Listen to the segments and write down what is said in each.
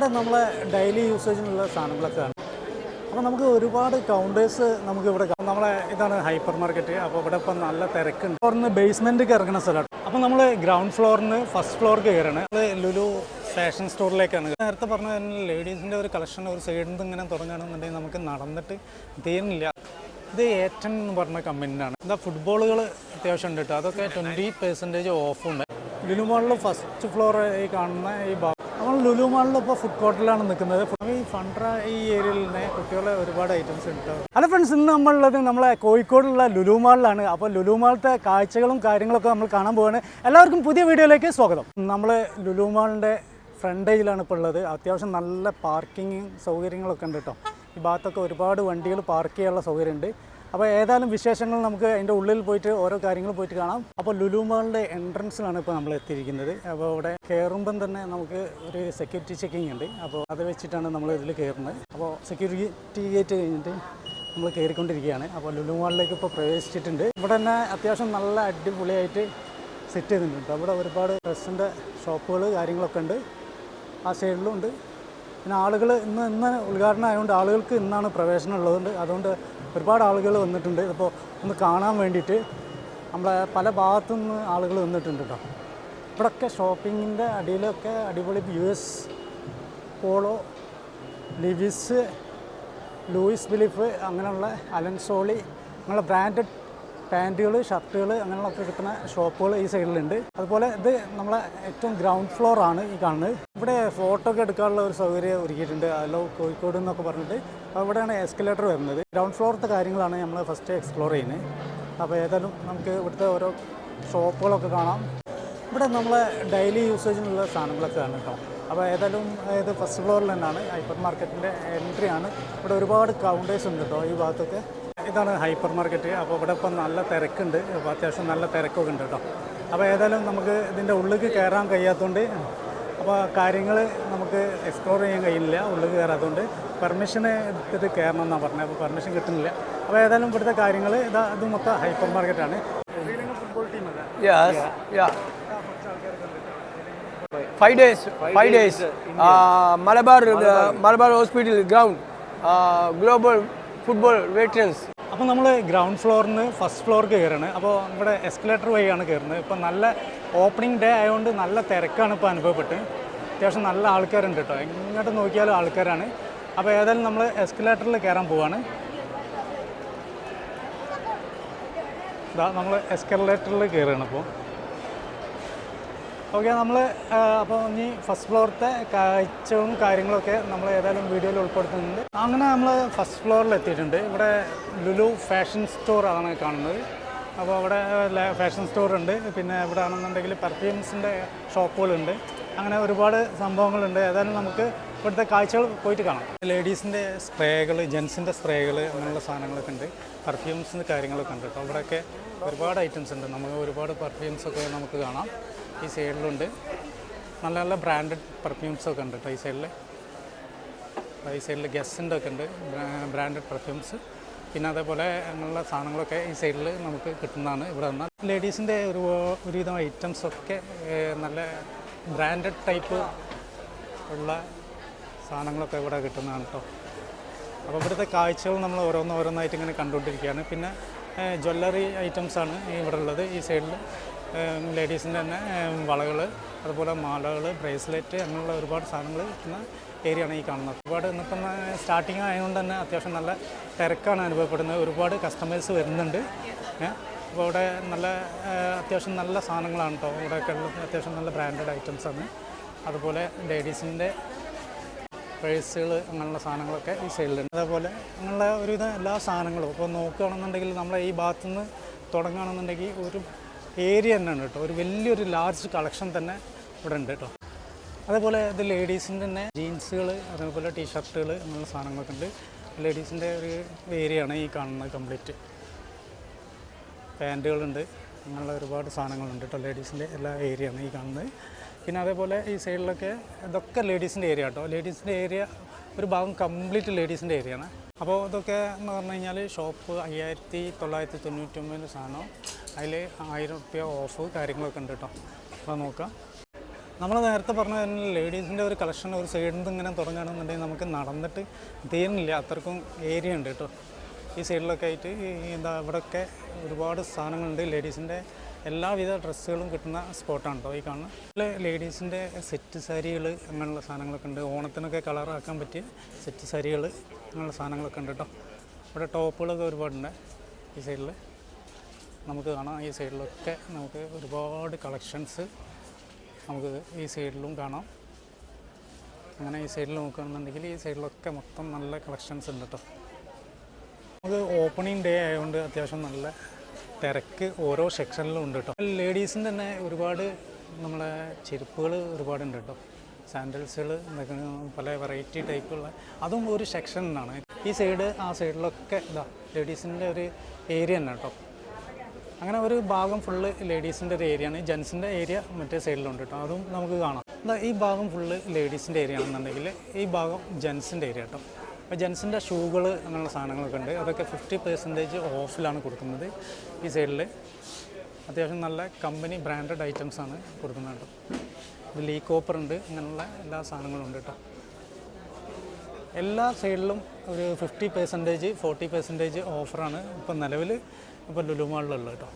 ഇവിടെ നമ്മളെ ഡെയിലി യൂസേജിനുള്ള സാധനങ്ങളൊക്കെ ആണ്. അപ്പോൾ നമുക്ക് ഒരുപാട് കൗണ്ടേഴ്സ് നമുക്ക് ഇവിടെ. നമ്മളെ ഇതാണ് ഹൈപ്പർ മാർക്കറ്റ് അപ്പോൾ ഇവിടെ ഇപ്പം നല്ല തിരക്കുണ്ട്. ഫ്ലോറിന് ബേസ്മെന്റിലേക്ക് ഇറങ്ങുന്ന സ്ഥലമാണ് അപ്പോൾ നമ്മൾ ഗ്രൗണ്ട് ഫ്ലോറിൽ നിന്ന് ഫസ്റ്റ് ഫ്ലോർക്ക് കയറണം നമ്മൾ ലുലു ഫാഷൻ സ്റ്റോറിലേക്കാണ് നേരത്തെ പറഞ്ഞ ലേഡീസിന്റെ ഒരു കളക്ഷൻ ഒരു സൈഡിൽ നിന്ന് ഇങ്ങനെ തുടങ്ങുകയാണെന്നുണ്ടെങ്കിൽ നമുക്ക് നടന്നിട്ട് തീരുന്നില്ല ഇത് ഏറ്റൻ എന്ന് പറഞ്ഞ കമ്പനിയാണ് എന്താ ഫുട്ബോളുകൾ അത്യാവശ്യം ഉണ്ട് കേട്ടോ അതൊക്കെ ട്വന്റി പെർസെന്റേജ് ഓഫുണ്ട് ലുലു മാളിൽ ഫസ്റ്റ് ഫ്ലോർ ഈ കാണുന്ന ഈ നമ്മൾ ലുലു മാളിൽ ഫുഡ് കോർട്ടിലാണ് നിൽക്കുന്നത് ഈ ഫണ്ട്ര ഈ ഏരിയയിൽ തന്നെ കുട്ടികളെ ഒരുപാട് ഐറ്റംസ് ഉണ്ട്. അല്ല ഫ്രണ്ട്സ് ഇന്ന് നമ്മളുള്ളത് നമ്മളെ കോഴിക്കോടുള്ള ലുലു മാളിലാണ് അപ്പോൾ ലുലു മാളിലത്തെ കാഴ്ചകളും കാര്യങ്ങളൊക്കെ നമ്മൾ കാണാൻ പോവാണ്. എല്ലാവർക്കും പുതിയ വീഡിയോയിലേക്ക് സ്വാഗതം. നമ്മൾ ലുലു മാളിന്റെ ഫ്രണ്ടേജിലാണ് ഇപ്പോൾ ഉള്ളത്. അത്യാവശ്യം നല്ല പാർക്കിംഗ് സൗകര്യങ്ങളൊക്കെ ഉണ്ട് കേട്ടോ. ഈ ഭാഗത്തൊക്കെ ഒരുപാട് വണ്ടികൾ പാർക്ക് ചെയ്യാനുള്ള സൗകര്യമുണ്ട്. അപ്പോൾ ഏതായാലും വിശേഷങ്ങൾ നമുക്ക് അതിന്റെ ഉള്ളിൽ പോയിട്ട് ഓരോ കാര്യങ്ങൾ പോയിട്ട് കാണാം. അപ്പോൾ ലുലുമാളിന്റെ എൻട്രൻസിലാണ് ഇപ്പോൾ നമ്മൾ എത്തിയിരിക്കുന്നത്. അപ്പോൾ അവിടെ കയറുമ്പം തന്നെ നമുക്ക് ഒരു സെക്യൂരിറ്റി ചെക്കിംഗ് ഉണ്ട്. അപ്പോൾ അത് വെച്ചിട്ടാണ് നമ്മൾ ഇതിൽ കയറുന്നത്. അപ്പോൾ സെക്യൂരിറ്റി ഗേറ്റ് കഴിഞ്ഞിട്ട് നമ്മൾ കയറിക്കൊണ്ടിരിക്കുകയാണ്. അപ്പോൾ ലുലുമാളിലേക്ക് ഇപ്പോൾ പ്രവേശിച്ചിട്ടുണ്ട്. ഇവിടെ തന്നെ അത്യാവശ്യം നല്ല അടിപൊളിയായിട്ട് സെറ്റ് ചെയ്തിട്ടുണ്ട്. അവിടെ ഒരുപാട് ഡ്രസ്സിന്റെ ഷോപ്പുകൾ കാര്യങ്ങളൊക്കെ ഉണ്ട്. ആ സൈഡിലും ഉണ്ട്. പിന്നെ ആളുകൾ ഇന്ന് ഇന്ന് ഉദ്ഘാടനം ആയതുകൊണ്ട് ആളുകൾക്ക് ഇന്നാണ് പ്രവേശനം ഉള്ളതുകൊണ്ട് അതുകൊണ്ട് ഒരുപാട് ആളുകൾ വന്നിട്ടുണ്ട്. അപ്പോൾ ഒന്ന് കാണാൻ വേണ്ടിയിട്ട് നമ്മളെ പല ഭാഗത്തു നിന്ന് ആളുകൾ വന്നിട്ടുണ്ട് കേട്ടോ ഇവിടെയൊക്കെ ഷോപ്പിങ്ങിന്റെ അടിയിലൊക്കെ അടിപൊളി U S Polo Levi's Louis Philippe അങ്ങനെയുള്ള അലൻസോളി അങ്ങനെയുള്ള ബ്രാൻഡഡ് പാന്റുകൾ ഷർട്ടുകൾ അങ്ങനെയുള്ളൊക്കെ കിട്ടുന്ന ഷോപ്പുകൾ ഈ സൈഡിലുണ്ട്. അതുപോലെ ഇത് നമ്മളെ ഏറ്റവും ഗ്രൗണ്ട് ഫ്ലോർ ആണ് ഈ കാണുന്നത്. ഇവിടെ ഫോട്ടോ ഒക്കെ എടുക്കാനുള്ള ഒരു സൗകര്യം ഒരുക്കിയിട്ടുണ്ട്. അല്ലോ കോഴിക്കോട് എന്നൊക്കെ പറഞ്ഞിട്ട്. അപ്പോൾ ഇവിടെയാണ് എസ്കലേറ്റർ വരുന്നത്. ഗ്രൗണ്ട് ഫ്ലോറത്തെ കാര്യങ്ങളാണ് നമ്മൾ ഫസ്റ്റ് എക്സ്പ്ലോർ ചെയ്യുന്നത്. അപ്പോൾ ഏതായാലും നമുക്ക് ഇവിടുത്തെ ഓരോ ഷോപ്പുകളൊക്കെ കാണാം. ഇവിടെ നമ്മളെ ഡെയിലി യൂസേജിനുള്ള സാധനങ്ങളൊക്കെ ആണ് കേട്ടോ. അപ്പോൾ ഏതായാലും ഇത് ഫസ്റ്റ് ഫ്ലോറിൽ തന്നെയാണ്. ഹൈപ്പർ മാർക്കറ്റിന്റെ എൻട്രി ആണ് ഇവിടെ ഒരുപാട് കൗണ്ടേഴ്സ് ഉണ്ട് കേട്ടോ ഈ ഭാഗത്തൊക്കെ. ഇതാണ് ഹൈപ്പർ മാർക്കറ്റ്. അപ്പോൾ ഇവിടെ ഇപ്പം നല്ല തിരക്കുണ്ട്. അപ്പോൾ അത്യാവശ്യം നല്ല തിരക്കൊക്കെ ഉണ്ട് കേട്ടോ. അപ്പോൾ ഏതായാലും നമുക്ക് ഇതിന്റെ ഉള്ളിലേക്ക് കയറാൻ കഴിയാത്തതുകൊണ്ട് അപ്പോൾ കാര്യങ്ങൾ നമുക്ക് എക്സ്പ്ലോർ ചെയ്യാൻ കഴിയില്ല ഉള്ളിൽ കയറാത്തതുകൊണ്ട് പെർമിഷൻ എടുത്തിട്ട് കയറണം എന്നാണ് പറഞ്ഞത്. അപ്പോൾ പെർമിഷൻ കിട്ടുന്നില്ല. അപ്പോൾ ഏതായാലും ഇവിടുത്തെ കാര്യങ്ങൾ ഇതാ ഇത് മൊത്തം ഹൈപ്പർ മാർക്കറ്റാണ് football days five days Malabar Malabar hospital ground global Malabar, Football veterans. അപ്പോൾ നമ്മൾ ഗ്രൗണ്ട് ഫ്ലോറിൽ നിന്ന് ഫസ്റ്റ് ഫ്ലോർ കയറാണ് അപ്പോൾ ഇവിടെ എസ്കലേറ്റർ വഴിയാണ് കയറുന്നത് ഇപ്പോൾ നല്ല ഓപ്പണിംഗ് ഡേ ആയതുകൊണ്ട് നല്ല തിരക്കാണ് ഇപ്പോൾ അനുഭവപ്പെട്ട്. അത്യാവശ്യം നല്ല ആൾക്കാരുണ്ട് കേട്ടോ. എങ്ങോട്ട് നോക്കിയാലും ആൾക്കാരാണ്. അപ്പോൾ ഏതായാലും നമ്മൾ എസ്കലേറ്ററിൽ കയറാൻ പോവാണ്. ഇതാ നമ്മൾ എസ്കലേറ്ററിൽ കയറുകയാണ് ഇപ്പോൾ ഓക്കെ നമ്മൾ അപ്പോൾ ഇനി ഫസ്റ്റ് ഫ്ലോറത്തെ കാഴ്ചവും കാര്യങ്ങളൊക്കെ നമ്മൾ ഏതായാലും വീഡിയോയിൽ ഉൾപ്പെടുത്തുന്നുണ്ട്. അങ്ങനെ നമ്മൾ ഫസ്റ്റ് ഫ്ലോറിൽ എത്തിയിട്ടുണ്ട്. ഇവിടെ ലുലു ഫാഷൻ സ്റ്റോർ ആണ് കാണുന്നത്. അപ്പോൾ അവിടെ ഫാഷൻ സ്റ്റോർ ഉണ്ട്. പിന്നെ ഇവിടെ ആണെന്നുണ്ടെങ്കിൽ പെർഫ്യൂംസിന്റെ ഷോപ്പുകളുണ്ട് അങ്ങനെ ഒരുപാട് സംഭവങ്ങളുണ്ട്. ഏതായാലും നമുക്ക് ഇവിടുത്തെ കാഴ്ചകൾ പോയിട്ട് കാണാം. ലേഡീസിന്റെ സ്പ്രേകൾ ജെൻസിന്റെ സ്പ്രേകൾ അങ്ങനെയുള്ള സാധനങ്ങളൊക്കെ ഉണ്ട്. പെർഫ്യൂംസിന്റെ കാര്യങ്ങളൊക്കെ ഉണ്ട് കേട്ടോ. ഇവിടെയൊക്കെ ഒരുപാട് ഐറ്റംസ് ഉണ്ട്. നമുക്ക് ഒരുപാട് പെർഫ്യൂംസ് ഒക്കെ നമുക്ക് കാണാം. ഈ സൈഡിലുണ്ട്. നല്ല നല്ല ബ്രാൻഡഡ് പെർഫ്യൂംസ് ഒക്കെ ഉണ്ട് ഈ സൈഡിൽ ഈ സൈഡിൽ ഗസ്റ്റിന്റെ ഒക്കെ ഉണ്ട് ബ്രാൻഡഡ് പെർഫ്യൂംസ് പിന്നെ അതേപോലെ അങ്ങനെയുള്ള സാധനങ്ങളൊക്കെ ഈ സൈഡിൽ നമുക്ക് കിട്ടുന്നതാണ് ഇവിടെ വന്നാൽ ലേഡീസിന്റെ ഒരു ഒരുവിധം ഐറ്റംസ് ഒക്കെ നല്ല ബ്രാൻഡഡ് ടൈപ്പ് ഉള്ള സാധനങ്ങളൊക്കെ ഇവിടെ കിട്ടുന്നതാണ് കേട്ടോ. അപ്പോൾ ഇവിടുത്തെ കാഴ്ചകൾ നമ്മൾ ഓരോന്ന് ഓരോന്നായിട്ട് ഇങ്ങനെ കണ്ടുകൊണ്ടിരിക്കുകയാണ്. പിന്നെ ജ്വല്ലറി ഐറ്റംസാണ് ഇവിടെ ഉള്ളത് ഈ സൈഡിൽ ലേഡീസിന്റെ തന്നെ വളകൾ അതുപോലെ മാലകൾ ബ്രേസ്ലെറ്റ് അങ്ങനെയുള്ള ഒരുപാട് സാധനങ്ങൾ കിട്ടുന്ന ഏരിയയാണ് ഈ കാണുന്നത്. ഒരുപാട് ഇന്നിപ്പം സ്റ്റാർട്ടിങ് ആയതുകൊണ്ട് തന്നെ അത്യാവശ്യം നല്ല തിരക്കാണ് അനുഭവപ്പെടുന്നത്. ഒരുപാട് കസ്റ്റമേഴ്സ് വരുന്നുണ്ട്. അപ്പോൾ ഇവിടെ നല്ല അത്യാവശ്യം നല്ല സാധനങ്ങളാണ് കേട്ടോ ഇവിടെയൊക്കെ അത്യാവശ്യം നല്ല ബ്രാൻഡഡ് ഐറ്റംസ് ആണ്. അതുപോലെ ലേഡീസിന്റെ പേഴ്സുകൾ അങ്ങനെയുള്ള സാധനങ്ങളൊക്കെ ഈ സൈഡിലുണ്ട് അതേപോലെ അങ്ങനെയുള്ള ഒരുവിധം എല്ലാ സാധനങ്ങളും. ഇപ്പോൾ നോക്കുകയാണെന്നുണ്ടെങ്കിൽ നമ്മളെ ഈ ഭാഗത്തുനിന്ന് തുടങ്ങുകയാണെന്നുണ്ടെങ്കിൽ ഒരു ഏരിയ തന്നെയാണ് കേട്ടോ. ഒരു വലിയൊരു ലാർജ് കളക്ഷൻ തന്നെ ഇവിടെ ഉണ്ട് കേട്ടോ. അതേപോലെ ഇത് ലേഡീസിന്റെ തന്നെ ജീൻസുകൾ അതേപോലെ ടീഷർട്ടുകൾ എന്നുള്ള സാധനങ്ങളൊക്കെ ഉണ്ട്. ലേഡീസിന്റെ ഒരു ഏരിയയാണ് ഈ കാണുന്നത് കംപ്ലീറ്റ് പാന്റുകളുണ്ട് അങ്ങനെയുള്ള ഒരുപാട് സാധനങ്ങളുണ്ട് കേട്ടോ ലേഡീസിന്റെ എല്ലാ ഏരിയയാണ് ഈ കാണുന്നത്. പിന്നെ അതേപോലെ ഈ സൈഡിലൊക്കെ ഇതൊക്കെ ലേഡീസിന്റെ ഏരിയ കേട്ടോ. ലേഡീസിന്റെ ഏരിയ ഒരു ഭാഗം കംപ്ലീറ്റ് ലേഡീസിന്റെ ഏരിയയാണ് അപ്പോൾ ഇതൊക്കെ എന്ന് പറഞ്ഞു കഴിഞ്ഞാൽ ഷോപ്പ് അയ്യായിരത്തി തൊള്ളായിരത്തി തൊണ്ണൂറ്റൊമ്പതിന്റെ സാധനം. അതിൽ ആയിരം റുപ്യ ഓഫ് കാര്യങ്ങളൊക്കെ ഉണ്ട് കേട്ടോ. അപ്പോൾ നോക്കാം. നമ്മൾ നേരത്തെ പറഞ്ഞ ലേഡീസിന്റെ ഒരു കളക്ഷൻ ഒരു സൈഡിൽ നിന്ന് ഇങ്ങനെ തുടങ്ങുകയാണെന്നുണ്ടെങ്കിൽ നമുക്ക് നടന്നിട്ട് തീരുന്നില്ല അത്രക്കും ഏരിയ ഉണ്ട് കേട്ടോ. ഈ സൈഡിലൊക്കെ ആയിട്ട് എന്താ ഇവിടെയൊക്കെ ഒരുപാട് സാധനങ്ങളുണ്ട്. ലേഡീസിന്റെ എല്ലാവിധ ഡ്രസ്സുകളും കിട്ടുന്ന സ്പോട്ടാണ് കേട്ടോ ഈ കാണുന്നത്. ഇതിൽ ലേഡീസിന്റെ സെറ്റ് സാരികൾ അങ്ങനെയുള്ള സാധനങ്ങളൊക്കെ ഉണ്ട്. ഓണത്തിനൊക്കെ കളറാക്കാൻ പറ്റിയ സെറ്റ് സാരികൾ അങ്ങനെയുള്ള സാധനങ്ങളൊക്കെ ഉണ്ട് കേട്ടോ. ഇവിടെ ടോപ്പുകളൊക്കെ ഒരുപാടുണ്ട് ഈ സൈഡിൽ നമുക്ക് കാണാം ഈ സൈഡിലൊക്കെ നമുക്ക് ഒരുപാട് കളക്ഷൻസ് നമുക്ക് ഈ സൈഡിലും കാണാം. അങ്ങനെ ഈ സൈഡിൽ നോക്കുകയാണെന്നുണ്ടെങ്കിൽ ഈ സൈഡിലൊക്കെ മൊത്തം നല്ല കളക്ഷൻസ് ഉണ്ട് കേട്ടോ. നമുക്ക് ഓപ്പണിംഗ് ഡേ ആയതുകൊണ്ട് അത്യാവശ്യം നല്ല തിരക്ക് ഓരോ സെക്ഷനിലും ഉണ്ട് കേട്ടോ. ലേഡീസിന് തന്നെ ഒരുപാട് നമ്മളെ ചെരുപ്പുകൾ ഒരുപാടുണ്ട് കേട്ടോ. സാൻഡൽസുകൾ പല വെറൈറ്റി ടൈപ്പുള്ള അതും ഒരു സെക്ഷൻ എന്നാണ് ഈ സൈഡ് ആ സൈഡിലൊക്കെ ഇതാ ലേഡീസിന്റെ ഒരു ഏരിയ തന്നെ കേട്ടോ അങ്ങനെ ഒരു ഭാഗം ഫുള്ള് ലേഡീസിന്റെ ഒരു ഏരിയ ആണ് ജെൻസിന്റെ ഏരിയ മറ്റേ സൈഡിലുണ്ട് കേട്ടോ അതും നമുക്ക് കാണാം. എന്താ ഈ ഭാഗം ഫുള്ള് ലേഡീസിന്റെ ഏരിയ ആണെന്നുണ്ടെങ്കിൽ ഈ ഭാഗം ജെൻസിന്റെ ഏരിയ കേട്ടോ അപ്പോൾ ജെൻസിന്റെ ഷൂകൾ അങ്ങനെയുള്ള സാധനങ്ങളൊക്കെ ഉണ്ട്. അതൊക്കെ ഫിഫ്റ്റി പെർസെന്റേജ് ഓഫിലാണ് കൊടുക്കുന്നത് ഈ സൈഡിൽ അത്യാവശ്യം നല്ല കമ്പനി ബ്രാൻഡഡ് ഐറ്റംസാണ് കൊടുക്കുന്നത് കേട്ടോ ഇത് ലീ കോപ്പർ ഉണ്ട് അങ്ങനെയുള്ള എല്ലാ സാധനങ്ങളും ഉണ്ട് കേട്ടോ എല്ലാ സൈഡിലും ഒരു ഫിഫ്റ്റി പെർസെന്റേജ് ഫോർട്ടി പെർസെന്റേജ് ഓഫറാണ് ഇപ്പം നിലവിൽ ഇപ്പോൾ ലുലുമാളിലുള്ളത് കേട്ടോ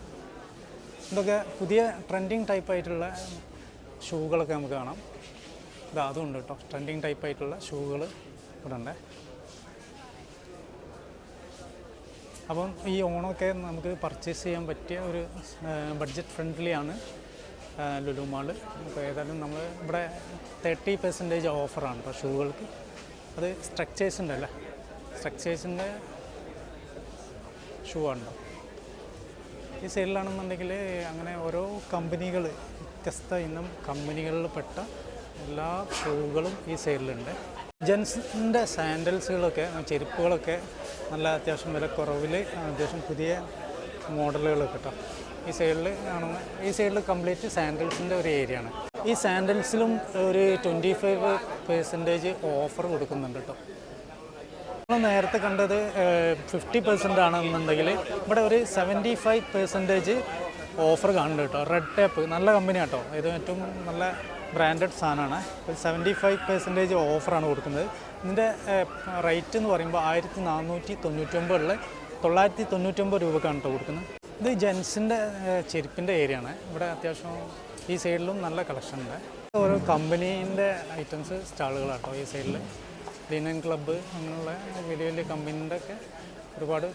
ഇതൊക്കെ പുതിയ ട്രെൻഡിങ് ടൈപ്പ് ആയിട്ടുള്ള ഷൂകളൊക്കെ നമുക്ക് കാണാം. ഇത് ഉണ്ട് കേട്ടോ ട്രെൻഡിങ് ടൈപ്പ് ആയിട്ടുള്ള ഷൂകൾ ഇവിടെ ഉണ്ട്. അപ്പം ഈ ഓണമൊക്കെ നമുക്ക് പർച്ചേസ് ചെയ്യാൻ പറ്റിയ ഒരു ബഡ്ജറ്റ് ഫ്രണ്ട്ലി ആണ്. ലുലു മാൾ അപ്പോൾ ഏതായാലും നമ്മൾ ഇവിടെ തേർട്ടി പെർസെന്റേജ് ഓഫറാണ്. ഇപ്പോൾ ഷൂകൾക്ക്. അത് സ്ട്രക്ചേഴ്സിന്റെ അല്ലേ സ്ട്രക്ചേഴ്സിന്റെ ഷൂ ആണ് ഈ സെയിലാണെന്നുണ്ടെങ്കിൽ അങ്ങനെ ഓരോ കമ്പനികൾ വ്യത്യസ്ത കമ്പനികളിൽ പെട്ട എല്ലാ ഷൂകളും ഈ സെയിലുണ്ട് ജെൻസിന്റെ സാൻഡൽസുകളൊക്കെ ചെരുപ്പുകളൊക്കെ നല്ല അത്യാവശ്യം വില കുറവിൽ അത്യാവശ്യം പുതിയ മോഡലുകൾ കേട്ടോ. ഈ സൈഡിൽ കാണുന്ന ഈ സൈഡിൽ കംപ്ലീറ്റ് സാൻഡൽസിന്റെ ഒരു ഏരിയ ആണ്. ഈ സാൻഡൽസിലും ഒരു ട്വന്റി ഫൈവ് പെർസെന്റേജ് ഓഫർ കൊടുക്കുന്നുണ്ട് കേട്ടോ നമ്മൾ നേരത്തെ കണ്ടത് ഫിഫ്റ്റി പെർസെന്റ് ആണെന്നുണ്ടെങ്കിൽ ഇവിടെ ഒരു സെവന്റി ഫൈവ് പെർസെന്റേജ് ഓഫർ കാണുന്നുണ്ട് കേട്ടോ റെഡ് ടേപ്പ് നല്ല കമ്പനി കേട്ടോ ഇത് ഏറ്റവും നല്ല ബ്രാൻഡഡ് സാധനമാണ്. ഒരു സെവന്റി ഫൈവ് പെർസെന്റേജ് ഓഫറാണ് കൊടുക്കുന്നത്. ഇതിന്റെ റേറ്റ് എന്ന് പറയുമ്പോൾ ആയിരത്തി നാനൂറ്റി തൊണ്ണൂറ്റൊമ്പതിൽ തൊള്ളായിരത്തി തൊണ്ണൂറ്റൊമ്പത് രൂപക്കാണ് കേട്ടോ കൊടുക്കുന്നത്. ഇത് ജെൻസിന്റെ ചെരുപ്പിന്റെ ഏരിയ ആണ് ഇവിടെ അത്യാവശ്യം ഈ സൈഡിലും നല്ല കളക്ഷൻ ഉണ്ട്. ഓരോ കമ്പനീന്റെ ഐറ്റംസ് സ്റ്റാളുകളാട്ടോ ഈ സൈഡിൽ ലിനൻ ക്ലബ്ബ് അങ്ങനെയുള്ള വലിയ വലിയ കമ്പനീന്റെ ഒക്കെ ഒരുപാട്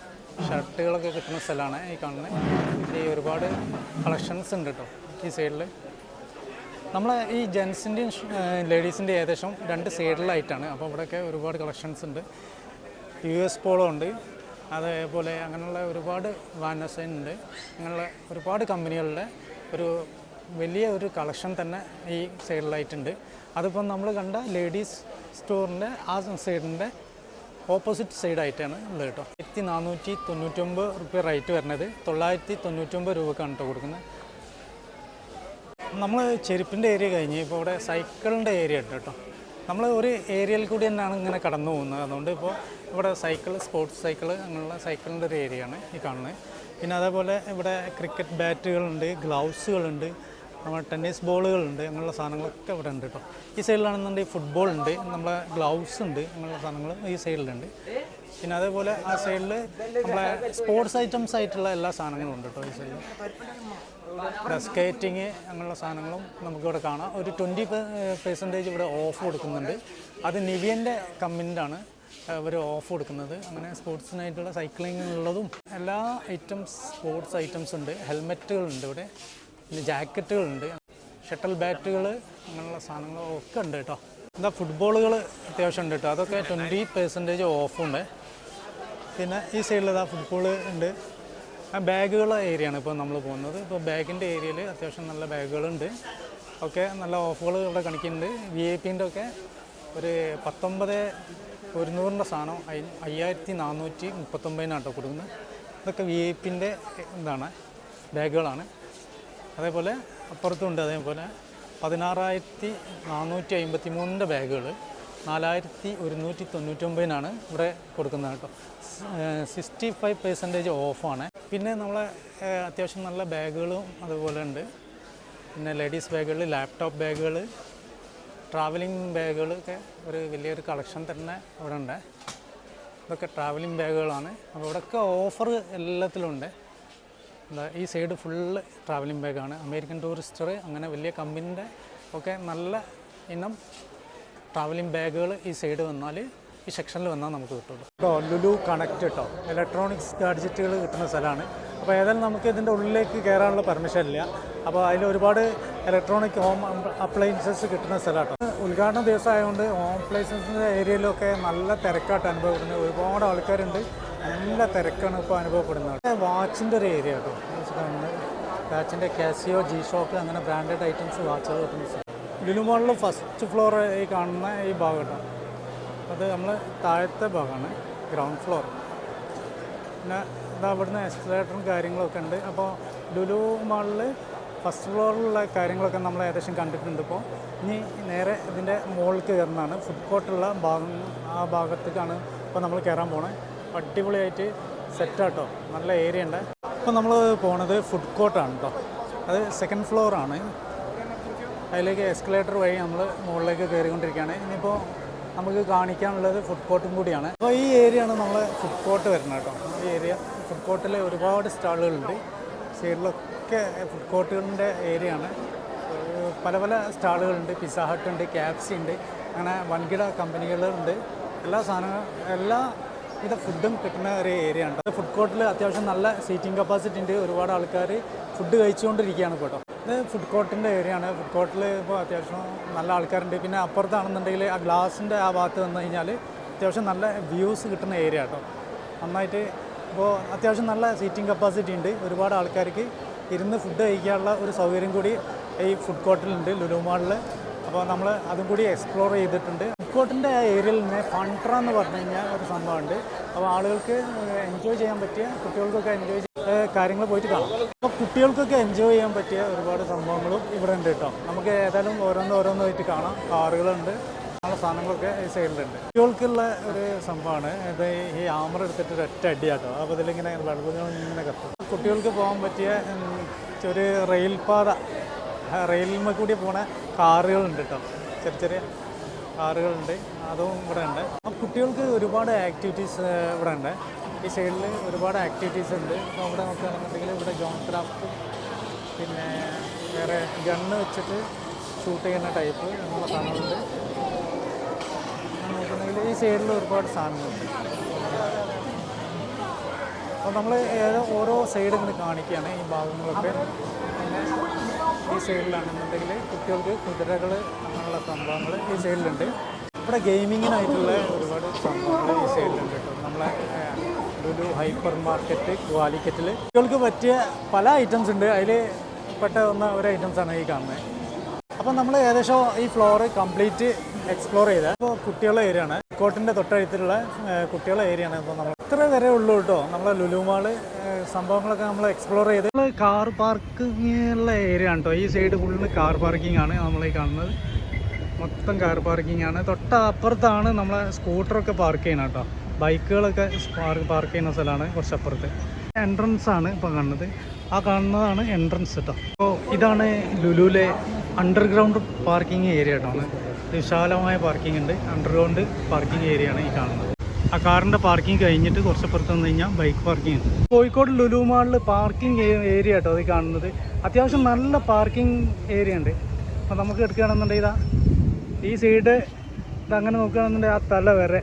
ഷർട്ടുകളൊക്കെ കിട്ടുന്ന സ്ഥലമാണ് ഈ കാണുന്നത് ഈ ഒരുപാട് കളക്ഷൻസ് ഉണ്ട് കേട്ടോ ഈ സൈഡിൽ നമ്മൾ ഈ ജെൻസിന്റെയും ലേഡീസിന്റെ ഏകദേശം രണ്ട് സൈഡിലായിട്ടാണ്. അപ്പോൾ ഇവിടെയൊക്കെ ഒരുപാട് കളക്ഷൻസ് ഉണ്ട്. യു എസ് പോളോ ഉണ്ട്. അതേപോലെ അങ്ങനെയുള്ള ഒരുപാട് വാനസൈൻ ഉണ്ട്. അങ്ങനെയുള്ള ഒരുപാട് കമ്പനികളുടെ ഒരു വലിയ ഒരു കളക്ഷൻ തന്നെ ഈ സൈഡിലായിട്ടുണ്ട്. അതിപ്പം നമ്മൾ കണ്ട ലേഡീസ് സ്റ്റോറിന്റെ ആ സൈഡിന്റെ ഓപ്പോസിറ്റ് സൈഡായിട്ടാണ് ഉള്ളത് കേട്ടോ. ആയിരത്തി നാനൂറ്റി തൊണ്ണൂറ്റൊമ്പത് റുപ്യ റേറ്റ് വരുന്നത്. തൊള്ളായിരത്തി തൊണ്ണൂറ്റൊമ്പത് രൂപക്കാണ് കേട്ടോ കൊടുക്കുന്നത്. നമ്മൾ ചെരുപ്പിന്റെ ഏരിയ കഴിഞ്ഞ് ഇപ്പോൾ ഇവിടെ സൈക്കിളിന്റെ ഏരിയ ഉണ്ട് കേട്ടോ. നമ്മൾ ഒരു ഏരിയയിൽ കൂടി തന്നെയാണ് ഇങ്ങനെ കടന്നു പോകുന്നത്. അതുകൊണ്ട് ഇപ്പോൾ ഇവിടെ സൈക്കിൾ സ്പോർട്സ് സൈക്കിൾ അങ്ങനെയുള്ള സൈക്കിളിന്റെ ഒരു ഏരിയയാണ് ഈ കാണുന്നത്. പിന്നെ അതേപോലെ ഇവിടെ ക്രിക്കറ്റ് ബാറ്റുകളുണ്ട് ഗ്ലൗസുകളുണ്ട് നമ്മുടെ ടെന്നീസ് ബോളുകളുണ്ട് അങ്ങനെയുള്ള സാധനങ്ങളൊക്കെ ഇവിടെ ഉണ്ട് കേട്ടോ. ഈ സൈഡിലാണെന്നുണ്ടെങ്കിൽ ഫുട്ബോൾ ഉണ്ട് നമ്മളെ ഗ്ലൗസ് ഉണ്ട് അങ്ങനെയുള്ള സാധനങ്ങൾ ഈ സൈഡിലുണ്ട് പിന്നെ അതേപോലെ ആ സൈഡിൽ നമ്മളെ സ്പോർട്സ് ഐറ്റംസ് ആയിട്ടുള്ള എല്ലാ സാധനങ്ങളും ഉണ്ട് കേട്ടോ ഈ സൈഡിൽ സ്കേറ്റിങ് അങ്ങനെയുള്ള സാധനങ്ങളും നമുക്കിവിടെ കാണാം. ഒരു ട്വന്റി പെർസെന്റേജ് ഇവിടെ ഓഫ് കൊടുക്കുന്നുണ്ട്. അത് നിവിയന്റെ കമ്പനിന്റാണ് അവർ ഓഫ് കൊടുക്കുന്നത്. അങ്ങനെ സ്പോർട്സിനായിട്ടുള്ള സൈക്ലിംഗ് ഉള്ളതും എല്ലാ ഐറ്റംസ് സ്പോർട്സ് ഐറ്റംസ് ഉണ്ട്. ഹെൽമെറ്റുകളുണ്ട് ഇവിടെ. പിന്നെ ജാക്കറ്റുകളുണ്ട് ഷട്ടൽ ബാറ്റുകൾ അങ്ങനെയുള്ള സാധനങ്ങളൊക്കെ ഉണ്ട് കേട്ടോ. എന്താ ഫുട്ബോളുകൾ അത്യാവശ്യം ഉണ്ട് കേട്ടോ. അതൊക്കെ ട്വന്റി പെർസെന്റേജ് ഓഫുണ്ട് പിന്നെ ഈ സൈഡിൽ ഇതാ ഫുട്ബോൾ ഉണ്ട്. ആ ബാഗുകളുടെ ഏരിയ ആണ് ഇപ്പോൾ നമ്മൾ പോകുന്നത്. ഇപ്പോൾ ബാഗിന്റെ ഏരിയയിൽ അത്യാവശ്യം നല്ല ബാഗുകളുണ്ട്. ഒക്കെ നല്ല ഓഫറുകൾ ഇവിടെ കാണിക്കുന്നുണ്ട്. വി ഐ പിന്റെ ഒക്കെ ഒരു പത്തൊമ്പത് ഒരുന്നൂറിന്റെ സാധനം. അയ്- അയ്യായിരത്തി നാനൂറ്റി മുപ്പത്തൊമ്പതിനാണ് കേട്ടോ കൊടുക്കുന്നത്. ഇതൊക്കെ വി ഐ പിന്റെ ഇതാണ് ബാഗുകളാണ്. അതേപോലെ അപ്പുറത്തുണ്ട് അതേപോലെ പതിനാറായിരത്തി നാനൂറ്റി അമ്പത്തി മൂന്നിന്റെ ബാഗുകൾ. നാലായിരത്തി ഒരുന്നൂറ്റി തൊണ്ണൂറ്റൊമ്പതിനാണ് ഇവിടെ കൊടുക്കുന്നത് കേട്ടോ. സിക്സ്റ്റി ഫൈവ് പെർസെന്റേജ് ഓഫാണ് പിന്നെ നമ്മളെ അത്യാവശ്യം നല്ല ബാഗുകളും അതുപോലെ ഉണ്ട്. പിന്നെ ലേഡീസ് ബാഗുകൾ ലാപ്ടോപ്പ് ബാഗുകൾ ട്രാവലിംഗ് ബാഗുകളൊക്കെ ഒരു വലിയൊരു കളക്ഷൻ തന്നെ ഇവിടെ ഉണ്ട്. ഇതൊക്കെ ട്രാവലിംഗ് ബാഗുകളാണ്. അപ്പോൾ ഇവിടെയൊക്കെ ഓഫർ എല്ലാത്തിലും ഉണ്ട് ഈ സൈഡ് ഫുള്ള് ട്രാവലിംഗ് ബാഗാണ് അമേരിക്കൻ ടൂറിസ്റ്റർ അങ്ങനെ വലിയ കമ്പനീന്റെ ഒക്കെ നല്ല ഇനം ട്രാവലിംഗ് ബാഗുകൾ ഈ സൈഡ് വന്നാൽ ഈ സെക്ഷനിൽ വന്നാൽ നമുക്ക് കിട്ടുള്ളൂ. കേട്ടോ ലുലു കണക്ട് കേട്ടോ ഇലക്ട്രോണിക്സ് ഗാഡ്ജറ്റുകൾ കിട്ടുന്ന സ്ഥലമാണ് അപ്പോൾ ഏതായാലും നമുക്ക് ഇതിന്റെ ഉള്ളിലേക്ക് കയറാനുള്ള പെർമിഷൻ ഇല്ല. അപ്പോൾ അതിൽ ഒരുപാട് ഇലക്ട്രോണിക് ഹോം അപ്ലയൻസസ് കിട്ടുന്ന സ്ഥലമാണ് ഉദ്ഘാടന ദിവസം ആയതുകൊണ്ട് ഹോം അപ്ലയൻസസിന്റെ ഏരിയയിലൊക്കെ നല്ല തിരക്കായിട്ട് അനുഭവപ്പെടുന്നത് ഒരുപാട് ആൾക്കാരുണ്ട്. നല്ല തിരക്കാണ് ഇപ്പോൾ അനുഭവപ്പെടുന്നത്. വാച്ചിന്റെ ഒരു ഏരിയ കേട്ടോ വാച്ചിന്റെ കാസിയോ ജി ഷോക്ക് അങ്ങനെ ബ്രാൻഡഡ് ഐറ്റംസ് വാച്ചുകൾ കിട്ടുന്ന സ്ഥലം ലുലു മോളിൽ ഫസ്റ്റ് ഫ്ലോർ ഈ കാണുന്ന ഈ ഭാഗം കേട്ടോ അത് നമ്മൾ താഴത്തെ ഭാഗമാണ് ഗ്രൗണ്ട് ഫ്ലോർ പിന്നെ ഇതാ അവിടുന്ന് എക്സ്പ്ലേറ്ററും കാര്യങ്ങളൊക്കെ ഉണ്ട്. അപ്പോൾ ലുലു മാളിൽ ഫസ്റ്റ് ഫ്ലോറിലുള്ള കാര്യങ്ങളൊക്കെ നമ്മൾ ഏകദേശം കണ്ടിട്ടുണ്ട് ഇപ്പോൾ ഇനി നേരെ ഇതിന്റെ മുകളിലേക്ക് കയറുന്നതാണ്. ഫുഡ് കോർട്ടുള്ള ഭാഗം ആ ഭാഗത്തേക്കാണ് ഇപ്പോൾ നമ്മൾ കയറാൻ പോണത് അടിപൊളിയായിട്ട് സെറ്റാട്ടോ നല്ല ഏരിയ ഉണ്ട്. ഇപ്പോൾ നമ്മൾ പോണത് ഫുഡ് കോർട്ടാണ് കേട്ടോ അത് സെക്കൻഡ് ഫ്ലോറാണ് അതിലേക്ക് എസ്കലേറ്റർ വഴി നമ്മൾ മുകളിലേക്ക് കയറിക്കൊണ്ടിരിക്കുകയാണ് ഇനിയിപ്പോൾ നമുക്ക് കാണിക്കാനുള്ളത് ഫുഡ് കോർട്ടും കൂടിയാണ്. അപ്പോൾ ഈ ഏരിയയാണ് നമ്മളെ ഫുഡ് കോർട്ട് വരുന്നത് കേട്ടോ. ഈ ഏരിയ ഫുഡ് കോർട്ടിൽ ഒരുപാട് സ്റ്റാളുകളുണ്ട്. സൈഡിലൊക്കെ ഫുഡ് കോർട്ടുകളുടെ ഏരിയയാണ് ആണ്. പല പല സ്റ്റാളുകളുണ്ട്. പിസ്സ ഹട്ട് ഉണ്ട് ക്യാപ്സി ഉണ്ട് അങ്ങനെ വൻകിട കമ്പനികളുണ്ട് എല്ലാ സാധനങ്ങളും എല്ലാ വിധ ഫുഡും കിട്ടുന്ന ഒരു ഏരിയ ഉണ്ട് ഫുഡ് കോർട്ടിൽ അത്യാവശ്യം നല്ല സീറ്റിംഗ് കപ്പാസിറ്റി ഉണ്ട്. ഒരുപാട് ആൾക്കാർ ഫുഡ് കഴിച്ചുകൊണ്ടിരിക്കുകയാണ് കേട്ടോ. ഇത് ഫുഡ് കോർട്ടിന്റെ ഏരിയ ആണ്. ഫുഡ് കോർട്ടിൽ ഇപ്പോൾ അത്യാവശ്യം നല്ല ആൾക്കാരുണ്ട്. പിന്നെ അപ്പുറത്താണെന്നുണ്ടെങ്കിൽ ആ ഗ്ലാസിന്റെ ആ ഭാഗത്ത് വന്നു കഴിഞ്ഞാൽ അത്യാവശ്യം നല്ല വ്യൂസ് കിട്ടുന്ന ഏരിയ കേട്ടോ നന്നായിട്ട് ഇപ്പോൾ അത്യാവശ്യം നല്ല സീറ്റിംഗ് കപ്പാസിറ്റി ഉണ്ട്. ഒരുപാട് ആൾക്കാർക്ക് ഇരുന്ന് ഫുഡ് കഴിക്കാനുള്ള ഒരു സൗകര്യം കൂടി ഈ ഫുഡ് കോർട്ടിലുണ്ട് ലുലു മാളിൽ അപ്പോൾ നമ്മൾ അതും കൂടി എക്സ്പ്ലോർ ചെയ്തിട്ടുണ്ട്. ഫുഡ്കോർട്ടിന്റെ ഏരിയയിൽ നിന്ന് ഫൺട്ര എന്ന് പറഞ്ഞു കഴിഞ്ഞാൽ ഒരു സംഭവമുണ്ട്. അപ്പോൾ ആളുകൾക്ക് എൻജോയ് ചെയ്യാൻ പറ്റിയ കുട്ടികൾക്കൊക്കെ എൻജോയ് കാര്യങ്ങൾ പോയിട്ട് കാണാം. അപ്പോൾ കുട്ടികൾക്കൊക്കെ എൻജോയ് ചെയ്യാൻ പറ്റിയ ഒരുപാട് സംഭവങ്ങളും ഇവിടെ ഉണ്ട് കേട്ടോ. നമുക്ക് ഏതായാലും ഓരോന്ന് ഓരോന്നായിട്ട് കാണാം. കാറുകളുണ്ട്. അങ്ങനെയുള്ള സാധനങ്ങളൊക്കെ ഈ സൈഡിലുണ്ട്. കുട്ടികൾക്കുള്ള ഒരു സംഭവമാണ്. ഇത് ഈ ആമർ എടുത്തിട്ട് ഒരു ഒറ്റ അടിയാട്ടോ അപ്പോൾ ഇതിലിങ്ങനെ വെള്ളത്തിൽ ഇങ്ങനെ കത്തും. കുട്ടികൾക്ക് പോകാൻ പറ്റിയ ഒരു റെയിൽ പാത റെയിലിന്മേൽ കൂടി പോണ കാറുകളുണ്ട് കേട്ടോ ചെറിയ ചെറിയ കാറുകളുണ്ട്. അതും ഇവിടെ ഉണ്ട്. അപ്പം കുട്ടികൾക്ക് ഒരുപാട് ആക്ടിവിറ്റീസ് ഇവിടെ ഉണ്ട്. ഈ സൈഡിൽ ഒരുപാട് ആക്ടിവിറ്റീസ് ഉണ്ട്. അപ്പോൾ ഇവിടെ നോക്കുകയാണെന്നുണ്ടെങ്കിൽ ഇവിടെ ജോൺ ക്രാഫ്റ്റ് പിന്നെ വേറെ ഗണ്ണ് വെച്ചിട്ട് ഷൂട്ട് ചെയ്യുന്ന ടൈപ്പ് എന്നുള്ള സാധനങ്ങളുണ്ട്. നോക്കുന്നെങ്കിൽ ഈ സൈഡിൽ ഒരുപാട് സാധനങ്ങളുണ്ട്. അപ്പോൾ നമ്മൾ ഓരോ സൈഡ് ഇങ്ങനെ കാണിക്കുകയാണ് ഈ ഭാഗങ്ങളൊക്കെ. ഈ സൈഡിലാണെന്നുണ്ടെങ്കിൽ കുട്ടികൾക്ക് കുതിരകൾ അങ്ങനെയുള്ള സംഭവങ്ങൾ ഈ സൈഡിലുണ്ട്. ഇവിടെ ഗെയിമിങ്ങിനായിട്ടുള്ള ഒരുപാട് സംഭവങ്ങൾ ഈ സൈഡിലുണ്ട് കേട്ടോ. നമ്മളെ ഒരു ഹൈപ്പർ മാർക്കറ്റ് ക്വാലിക്കറ്റിൽ കുട്ടികൾക്ക് പറ്റിയ പല ഐറ്റംസ് ഉണ്ട്. അതിൽ പെട്ട ഒന്ന് ഒരു ഐറ്റംസാണ് ഈ കാണുന്നത് അപ്പം നമ്മൾ ഏകദേശം ഈ ഫ്ലോർ കംപ്ലീറ്റ് എക്സ്പ്ലോർ ചെയ്ത. അപ്പോൾ കുട്ടികളുടെ ഏരിയ ആണ്. കോട്ടിന്റെ തൊട്ടഴുത്തിലുള്ള കുട്ടികളെ കുട്ടികളുടെ ഏരിയ ആണ് ഇപ്പോൾ നമ്മൾ ഇത്ര വരെ ഉള്ളൂ കേട്ടോ. നമ്മളെ ലുലുമാൾ സംഭവങ്ങളൊക്കെ നമ്മൾ എക്സ്പ്ലോർ ചെയ്ത്. കാർ പാർക്കിംഗ് ഉള്ള ഏരിയ ആണ് കേട്ടോ. ഈ സൈഡ് ഫുള്ള് കാർ പാർക്കിംഗ് ആണ് നമ്മൾ ഈ കാണുന്നത്. മൊത്തം കാർ പാർക്കിംഗ് ആണ്. തൊട്ട അപ്പുറത്താണ് നമ്മളെ സ്കൂട്ടറൊക്കെ പാർക്ക് ചെയ്യണം കേട്ടോ. ബൈക്കുകളൊക്കെ പാർക്ക് പാർക്ക് ചെയ്യുന്ന സ്ഥലമാണ് കുറച്ച് അപ്പുറത്ത് എൻട്രൻസ് ആണ് ഇപ്പോൾ കാണുന്നത്. ആ കാണുന്നതാണ് എൻട്രൻസ് കേട്ടോ. അപ്പോൾ ഇതാണ് ലുലുവിലെ അണ്ടർഗ്രൗണ്ട് പാർക്കിംഗ് ഏരിയ കേട്ടോ വിശാലമായ പാർക്കിംഗ് ഉണ്ട്. അണ്ടർഗ്രൗണ്ട് പാർക്കിംഗ് ഏരിയ ആണ് ഈ കാണുന്നത്. ആ കാറിന്റെ പാർക്കിംഗ് കഴിഞ്ഞിട്ട് കുറച്ച് പുറത്ത് കഴിഞ്ഞാൽ ബൈക്ക് പാർക്കിംഗ് ഉണ്ട്. കോഴിക്കോട് ലുലു മാളിൽ പാർക്കിംഗ് ഏരിയ കേട്ടോ അത് കാണുന്നത്. അത്യാവശ്യം നല്ല പാർക്കിംഗ് ഏരിയ ഉണ്ട്. അപ്പോൾ നമുക്ക് എടുക്കുകയാണെന്നുണ്ടെങ്കിൽ ഇതാ ഈ സൈഡ് അങ്ങനെ നോക്കുകയാണെന്നുണ്ടെങ്കിൽ ആ തല വരെ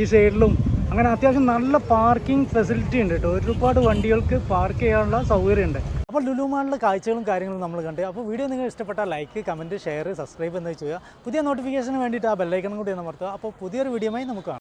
ഈ സൈഡിലും അങ്ങനെ അത്യാവശ്യം നല്ല പാർക്കിംഗ് ഫെസിലിറ്റി ഉണ്ട് കേട്ടോ. ഒരുപാട് വണ്ടികൾക്ക് പാർക്ക് ചെയ്യാനുള്ള സൗകര്യമുണ്ട്. അപ്പോൾ ലുലു മാളിലെ കാഴ്ചകളും കാര്യങ്ങളും നമ്മൾ കണ്ടു. അപ്പോൾ വീഡിയോ നിങ്ങൾ ഇഷ്ടപ്പെട്ടാൽ ലൈക്ക് കമന്റ് ഷെയർ സബ്സ്ക്രൈബ് എന്ന് ചെയ്യുക. പുതിയ നോട്ടിഫിക്കേഷന് വേണ്ടിയിട്ട് ആ ബെല്ലൈക്കണം കൂടി ഒന്ന് മറത്തുക അപ്പോൾ പുതിയൊരു വീഡിയോയുമായി നമുക്ക് കാണാം.